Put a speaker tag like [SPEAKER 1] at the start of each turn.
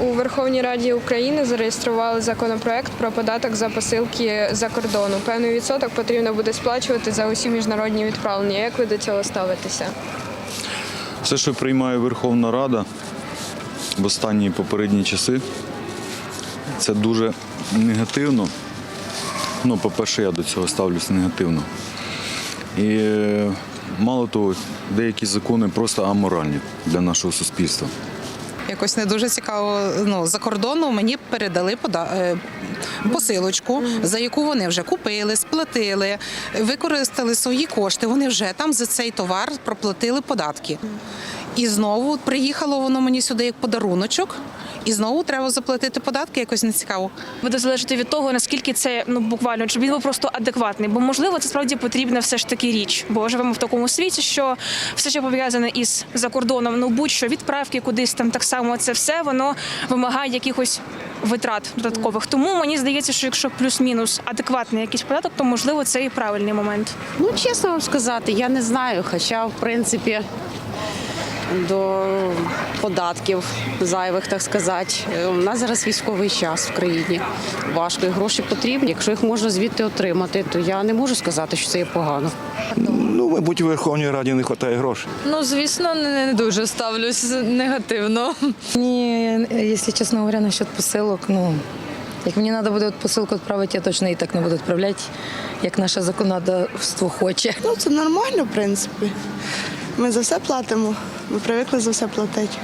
[SPEAKER 1] У Верховній Раді України зареєстрували законопроект про податок за посилки за кордону. Певний відсоток потрібно буде сплачувати за усі міжнародні відправлення. Як ви до цього ставитеся?
[SPEAKER 2] Все, що приймає Верховна Рада в останні попередні часи, це дуже негативно. Ну, по-перше, я до цього ставлюся негативно. І е, мало того, деякі закони просто аморальні для нашого суспільства.
[SPEAKER 3] Якось не дуже цікаво. Ну за кордону мені передали пода... е, посилочку, за яку вони вже купили, сплатили, використали свої кошти. Вони вже там за цей товар проплатили податки. І знову приїхало воно мені сюди як подаруночок, і знову треба заплатити податки. Якось не цікаво.
[SPEAKER 4] буде залежати від того, наскільки це ну буквально щоб він був просто адекватний. Бо можливо, це справді потрібна все ж таки річ. Бо живемо в такому світі, що все, що пов'язане із закордоном, ну будь-що відправки кудись там так само, це все воно вимагає якихось витрат додаткових. Тому мені здається, що якщо плюс-мінус адекватний якийсь податок, то можливо це і правильний момент.
[SPEAKER 5] Ну, чесно вам сказати, я не знаю. Хоча, в принципі, до податків зайвих, так сказати. У нас зараз військовий час в країні. Важко і гроші потрібні. Якщо їх можна звідти отримати, то я не можу сказати, що це є погано.
[SPEAKER 6] Ну, мабуть, у Верховній Раді не вистачає грошей.
[SPEAKER 7] Ну, звісно, не не дуже ставлюсь негативно.
[SPEAKER 8] Мені, якщо чесно говоря, насчет посилок, ну, як мені треба буде посилку відправити, я точно і так не буду відправляти, як наше законодавство хоче.
[SPEAKER 9] Ну, це нормально, в принципі. Ми за все платимо. Ми привикли за все платити.